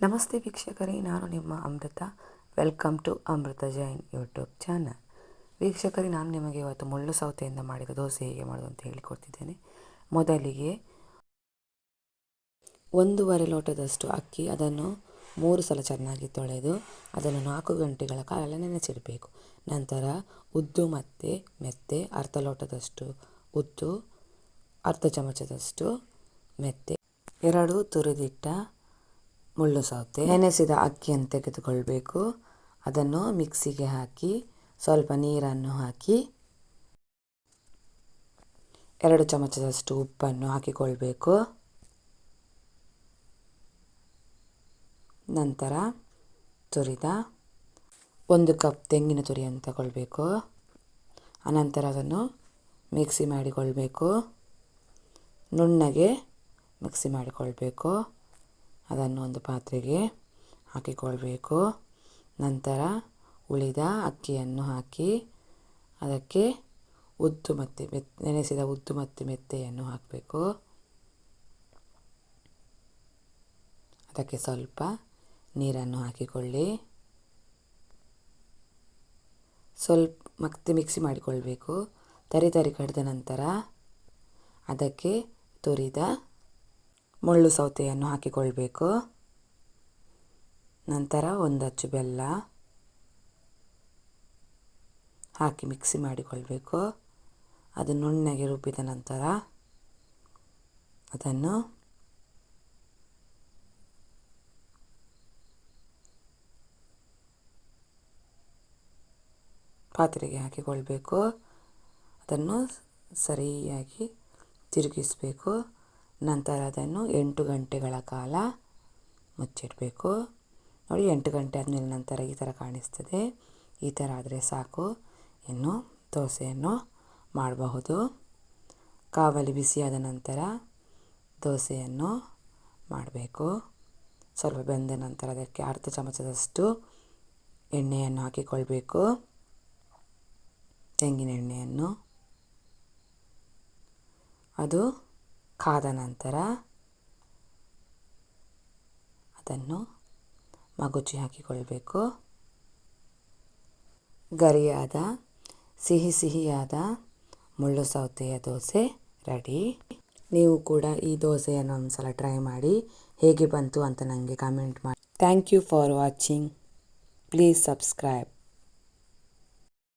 ನಮಸ್ತೆ ವೀಕ್ಷಕರೇ, ನಾನು ನಿಮ್ಮ Amrutha. Welcome to Amrutha Jain YouTube channel. ವೀಕ್ಷಕರೇ, ನಾನು ನಿಮಗೆ ಇವತ್ತು ಮುಳ್ಳು ಸೌತೆಯಿಂದ ಮಾಡಿದ ದೋಸೆ ಹೇಗೆ ಮಾಡೋದು ಅಂತ ಹೇಳಿಕೊಡ್ತಿದ್ದೇನೆ. ಮೊದಲಿಗೆ ಒಂದೂವರೆ ಲೋಟದಷ್ಟು ಅಕ್ಕಿ, ಅದನ್ನು ಮೂರು ಸಲ ಚೆನ್ನಾಗಿ ತೊಳೆದು ಅದನ್ನು ನಾಲ್ಕು ಗಂಟೆಗಳ ಕಾಲ ನೆನೆಸಿಡಬೇಕು. ನಂತರ ಉದ್ದು ಮತ್ತೆ ಮೆತ್ತೆ, ಅರ್ಧ ಲೋಟದಷ್ಟು ಉದ್ದು, ಅರ್ಧ ಚಮಚದಷ್ಟು ಮೆತ್ತೆ, ಎರಡು ತುರಿದಿಟ್ಟ ಮುಳ್ಳು ಸೌತೆ ನೆನೆಸಿದ ಅಕ್ಕಿಯನ್ನು ತೆಗೆದುಕೊಳ್ಬೇಕು. ಅದನ್ನು ಮಿಕ್ಸಿಗೆ ಹಾಕಿ ಸ್ವಲ್ಪ ನೀರನ್ನು ಹಾಕಿ ಎರಡು ಚಮಚದಷ್ಟು ಉಪ್ಪನ್ನು ಹಾಕಿಕೊಳ್ಬೇಕು. ನಂತರ ತುರಿದ ಒಂದು ಕಪ್ ತೆಂಗಿನ ತುರಿಯನ್ನು ತಗೊಳ್ಬೇಕು. ಅನಂತರ ಅದನ್ನು ಮಿಕ್ಸಿ ಮಾಡಿಕೊಳ್ಬೇಕು. ನುಣ್ಣಗೆ ಮಿಕ್ಸಿ ಮಾಡಿಕೊಳ್ಬೇಕು. ಅದನ್ನು ಒಂದು ಪಾತ್ರೆಗೆ ಹಾಕಿಕೊಳ್ಬೇಕು. ನಂತರ ಉಳಿದ ಅಕ್ಕಿಯನ್ನು ಹಾಕಿ ಅದಕ್ಕೆ ಉದ್ದು ಮತ್ತು ಮೆತ್, ನೆನೆಸಿದ ಉದ್ದು ಮತ್ತು ಮೆತ್ತೆಯನ್ನು ಹಾಕಬೇಕು. ಅದಕ್ಕೆ ಸ್ವಲ್ಪ ನೀರನ್ನು ಹಾಕಿಕೊಳ್ಳಿ. ಸ್ವಲ್ಪ ಮತ್ತೆ ಮಿಕ್ಸಿ ಮಾಡಿಕೊಳ್ಬೇಕು. ತರಿ ತರಿ ಕಡಿದ ನಂತರ ಅದಕ್ಕೆ ತುರಿದ ಮುಳ್ಳು ಸೌತೆಯನ್ನು ಹಾಕಿಕೊಳ್ಬೇಕು. ನಂತರ ಒಂದು ಅಚ್ಚು ಬೆಲ್ಲ ಹಾಕಿ ಮಿಕ್ಸಿ ಮಾಡಿಕೊಳ್ಬೇಕು. ಅದು ನುಣ್ಣಗೆ ರುಬ್ಬಿದ ನಂತರ ಅದನ್ನು ಪಾತ್ರೆಗೆ ಹಾಕಿಕೊಳ್ಬೇಕು. ಅದನ್ನು ಸರಿಯಾಗಿ ತಿರುಗಿಸಬೇಕು. ನಂತರ ಅದನ್ನು ಎಂಟು ಗಂಟೆಗಳ ಕಾಲ ಮುಚ್ಚಿಡಬೇಕು. ನೋಡಿ, ಎಂಟು ಗಂಟೆ ಆದಮೇಲೆ ನಂತರ ಈ ಥರ ಕಾಣಿಸ್ತದೆ. ಈ ಥರ ಆದರೆ ಸಾಕು. ಇನ್ನು ದೋಸೆಯನ್ನು ಮಾಡಬಹುದು. ಕಾವಲಿ ಬಿಸಿಯಾದ ನಂತರ ದೋಸೆಯನ್ನು ಮಾಡಬೇಕು. ಸ್ವಲ್ಪ ಬೆಂದ ನಂತರ ಅದಕ್ಕೆ ಅರ್ಧ ಚಮಚದಷ್ಟು ಎಣ್ಣೆಯನ್ನು ಹಾಕಿಕೊಳ್ಬೇಕು. ತೆಂಗಿನ ಎಣ್ಣೆಯನ್ನು. ಅದು ಕಾದ ನಂತರ ಅದನ್ನು ಮಗುಚಿ ಹಾಕಿಕೊಳ್ಬೇಕು. ಗರಿಯಾದ, ಸಿಹಿ ಸಿಹಿಯಾದ ಮುಳ್ಳು ಸೌತೆಯ ದೋಸೆ ರೆಡಿ. ನೀವು ಕೂಡ ಈ ದೋಸೆಯನ್ನು ಒಂದು ಸಲ ಟ್ರೈ ಮಾಡಿ, ಹೇಗೆ ಬಂತು ಅಂತ ನನಗೆ ಕಮೆಂಟ್ ಮಾಡಿ. Thank you for watching please subscribe